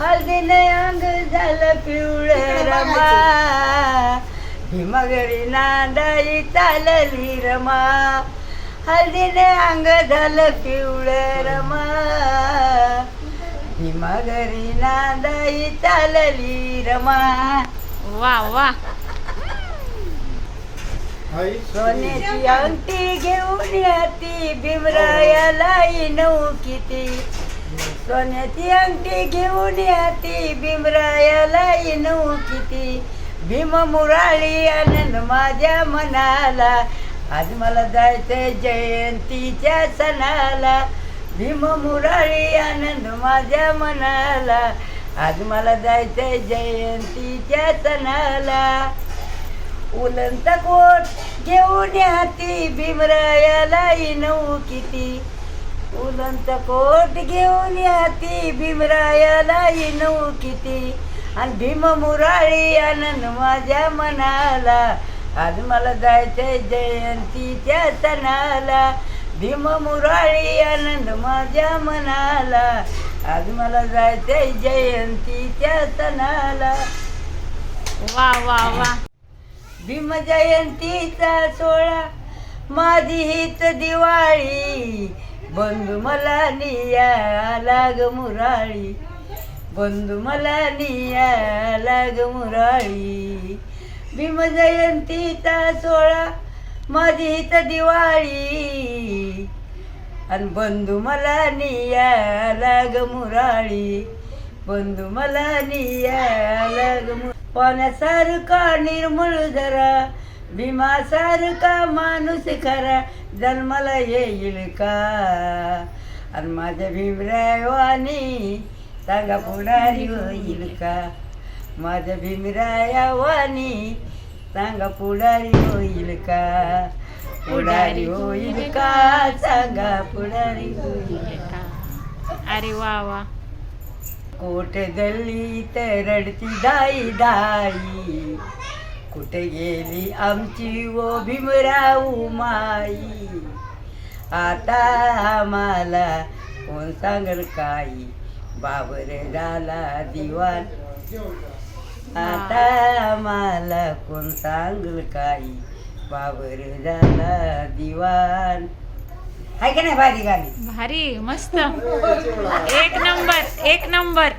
हळदीने अंग झालं पिवळं रमा भीमगरी नांदाई चालली रमा हळदीने अंग झालं पिवळं रमा भीमगरी नांदाई चालली रमा वा वा. सोन्याची अंगठी घेऊन येती भीमरायाला नऊ किती. सोन्याची अंगठी घेऊन येती भीमरायाला नऊ किती भीम मुराळी आनंद माझ्या मनाला. आज मला जायचंय जयंतीच्या सणाला. भीम मुराळी आनंद माझ्या मनाला. आज मला जायचंय जयंतीच्या सणाला. उलंत कोट घेऊन हाती भीमरायाला नऊ किती उलंचा कोट घेऊन हाती भीमरायाला नऊ किती? आणि भीम मुराळी आनंद माझ्या मनाला. आज मला जायचंय जयंतीच्या सणाला. भीम मुराळी आनंद माझ्या मनाला. आज मला जायचंय जयंतीच्या सणाला. वा वा वा. भीम जयंतीचा सोहळा माझी हीच दिवाळी. बंधू मला निया लाग मुराळी. बंधू मला निया लाग मुराळी. भीम जयंतीचा सोळा माझी तर दिवाळी. आणि बंधू मला निया लाग मुराळी. बंधू मला निया लाग मु पाण्यासारखा निर्मळ जरा. भीमासारखा माणूस खरा जन्माला येईल का? आणि माझ्या भीमरायवानी सांगा पुढारी होईल का? माझ्या भीमरायावानी सांगा पुढारी होईल का? पुढारी होईल का? सांगा पुढारी होईल का? अरे वा वा. कोट गल्ली तर रडती दाई दाई. कुठे गेली आमची वो भीमराऊ माई? आता आम्हाला कोण सांगल काही बाबर झाला दिवान आता आम्हाला कोण सांगल काही बाबर झाला दिवान आहे का नाही भारी गाणी? भारी मस्त. एक नंबर एक नंबर.